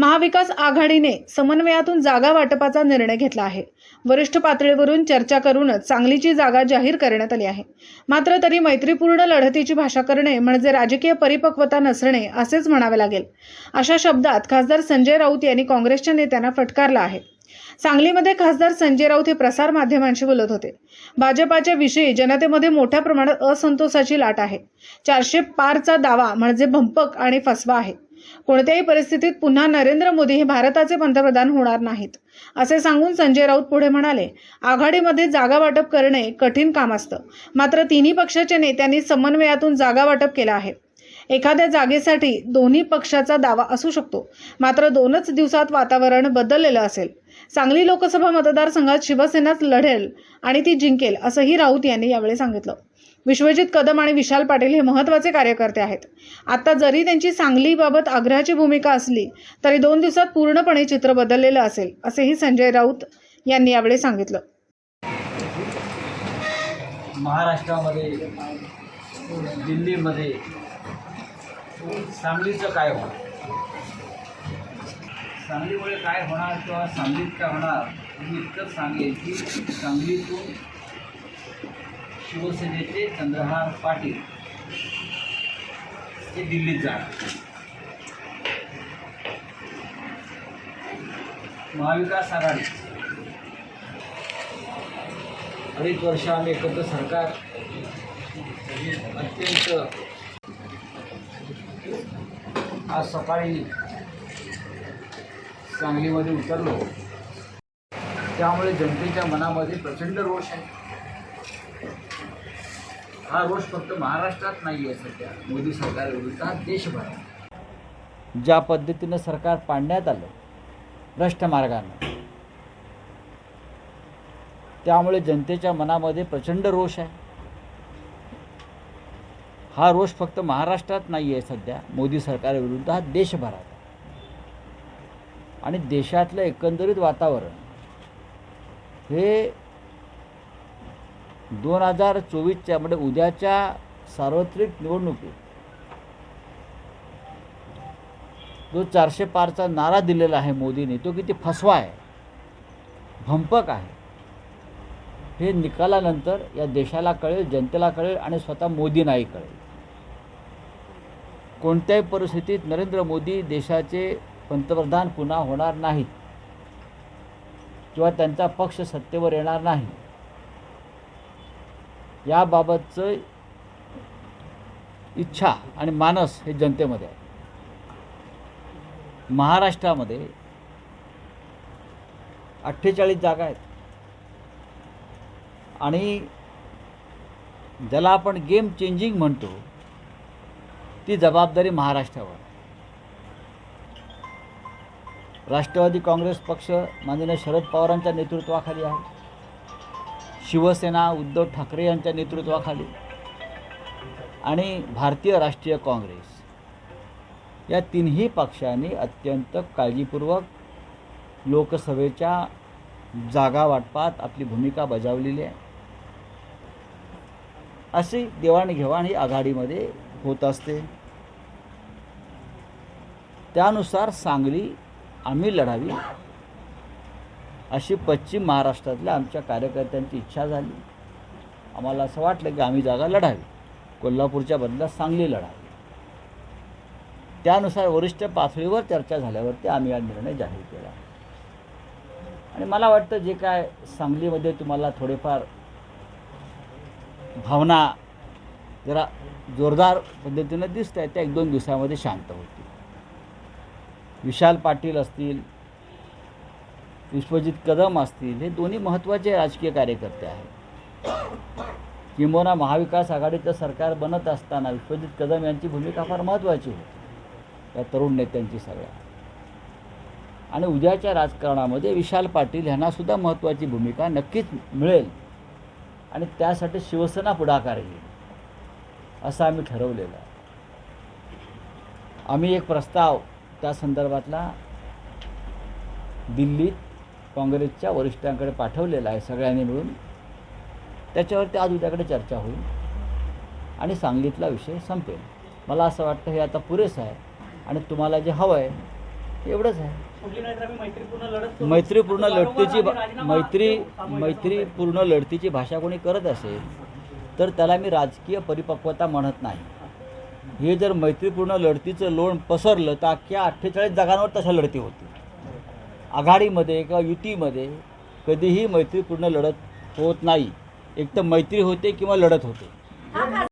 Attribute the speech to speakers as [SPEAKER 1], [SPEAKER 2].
[SPEAKER 1] महाविकास आघाडीने समन्वयातून जागा वाटपाचा निर्णय घेतला आहे. वरिष्ठ पातळीवरून चर्चा करूनच सांगलीची जागा जाहीर करण्यात आली आहे. मात्र तरी मैत्रीपूर्ण लढतीची भाषा करणे म्हणजे राजकीय परिपक्वता नसणे असेच म्हणावे लागेल. अशा शब्दात खासदार संजय राऊत यांनी काँग्रेसच्या नेत्यांना फटकारला आहे. सांगलीमध्ये खासदार संजय राऊत हे प्रसार माध्यमांशी बोलत होते. भाजपाच्या विषयी जनतेमध्ये मोठ्या प्रमाणात असंतोषाची लाट आहे. चारशे पारचा दावा म्हणजे भंपक आणि फसवा आहे. कोणत्याही परिस्थितीत पुन्हा नरेंद्र मोदी हे भारताचे पंतप्रधान होणार नाहीत असे सांगून संजय राऊत पुढे म्हणाले आघाडीमध्ये जागा वाटप करणे कठीण काम असतं. मात्र तिन्ही पक्षाच्या नेत्यांनी समन्वयातून जागा वाटप केलं आहे. एखाद्या जागेसाठी दोन्ही पक्षाचा दावा असू शकतो मात्र दोनच दिवसात वातावरण बदललेलं असेल. सांगली लोकसभा मतदारसंघात शिवसेनाच लढेल आणि ती जिंकेल असंही राऊत यांनी यावेळी सांगितलं. विश्वजित कदम आणि विशाल पाटील हे महत्त्वाचे कार्यकर्ते आहेत. आता जरी त्यांची सांगलीबाबत आग्रहाची भूमिका असली तरी दोन दिवसात पूर्णपणे चित्र बदललेलं असेल असेही संजय राऊत यांनी यावेळी सांगितलं.
[SPEAKER 2] महाराष्ट्रामध्ये दिल्लीमध्ये सांगलीचं काय होणार? सांगलीमुळे काय होणार किंवा सांगलीत काय होणार मी इतकंच सांगेन की सांगलीतून शिवसेनेचे चंद्रहार पाटील हे दिल्लीत जाणार. महाविकास आघाडी. अडीच वर्ष आम्ही एकत्र सरकार अत्यंत आज सकाळी सांगलीमध्ये उतरलो. त्यामुळे जनतेच्या मनामध्ये प्रचंड रोष आहे. हा रोष फक्त महाराष्ट्रात नाही आहे सध्या. मोदी सरकारविरुद्ध हा देशभरात ज्या पद्धतीनं सरकार पाडण्यात आलं भ्रष्ट मार्गानं त्यामुळे जनतेच्या मनामध्ये प्रचंड रोष आहे. हा रोष फक्त महाराष्ट्रात नाही आहे सध्या. मोदी सरकारविरुद्ध हा देशभरात आणि देशातलं एकंदरीत वातावरण हे दोन हजार चोवीसच्या म्हणजे उद्याच्या सार्वत्रिक निवडणुकीत जो चारशे पारचा नारा दिलेला आहे मोदींनी तो किती फसवा आहे भंपक आहे हे निकालानंतर या देशाला कळेल जनतेला कळेल आणि स्वतः मोदींनाही कळेल. कोणत्याही परिस्थितीत नरेंद्र मोदी देशाचे पंतप्रधान पुन्हा होणार नाहीत किंवा त्यांचा पक्ष सत्तेवर येणार नाही. याबाबतचं इच्छा आणि मानस हे जनतेमध्ये आहे. महाराष्ट्रामध्ये अठ्ठेचाळीस जागा आहेत. आणि ज्याला आपण गेम चेंजिंग म्हणतो ती जबाबदारी महाराष्ट्रावर राष्ट्रवादी काँग्रेस पक्ष माननीय शरद पवारांच्या नेतृत्वाखाली आहे. शिवसेना उद्धव ठाकरे यांच्या नेतृत्वाखाली आणि भारतीय राष्ट्रीय काँग्रेस या तिन्ही पक्षांनी अत्यंत काळजीपूर्वक लोकसभेच्या जागा वाटपात आपली भूमिका बजावलेली आहे. अशी देवाणघेवाण ही आघाडीमध्ये होत असते. त्यानुसार सांगली आम्ही लढावी. अशी पश्चिम महाराष्ट्रातल्या आमच्या कार्यकर्त्यांची इच्छा झाली. आम्हाला असं वाटलं की आम्ही जागा लढावी. कोल्हापूरच्या बदल्यात सांगली लढावी. त्यानुसार वरिष्ठ पातळीवर चर्चा झाल्यावरती आम्ही हा निर्णय जाहीर केला. आणि मला वाटतं जे काय सांगलीमध्ये तुम्हाला थोडेफार भावना जरा जोरदार पद्धतीनं दिसत आहेत त्या एक दोन दिवसामध्ये शांत होतील. विशाल पाटील असतील विश्वजित कदम असतील हे दोन्ही महत्त्वाचे राजकीय कार्यकर्ते आहेत. किंबहुना महाविकास आघाडीचं सरकार बनत असताना विश्वजित कदम यांची भूमिका फार महत्त्वाची होती या तरुण नेत्यांची सगळ्या आणि उद्याच्या राजकारणामध्ये विशाल पाटील यांनासुद्धा महत्त्वाची भूमिका नक्कीच मिळेल. आणि त्यासाठी शिवसेना पुढाकार घेईल असं आम्ही ठरवलेलं आहे. आम्ही एक प्रस्ताव त्या संदर्भातला दिल्लीत काँग्रेसच्या वरिष्ठांकडे पाठवलेला आहे सगळ्यांनी मिळून. त्याच्यावरती आज उद्याकडे चर्चा होईल आणि सांगलीतला विषय संपेल. मला असं वाटतं हे आता पुरेसं आहे आणि तुम्हाला जे हवं आहे एवढंच आहे.
[SPEAKER 3] मैत्रीपूर्ण
[SPEAKER 2] लढतीची भा- मैत्री मैत्रीपूर्ण लढतीची भाषा कोणी करत असेल तर त्याला मी राजकीय परिपक्वता म्हणत नाही. हे जर मैत्रीपूर्ण लढतीचं लोण पसरलं तर अख्ख्या अठ्ठेचाळीस जागांवर तशा लढती होती आघाडीमध्ये किंवा युतीमध्ये कधीही मैत्रीपूर्ण लढत होत नाही. एक तर मैत्री होते किंवा लढत होते.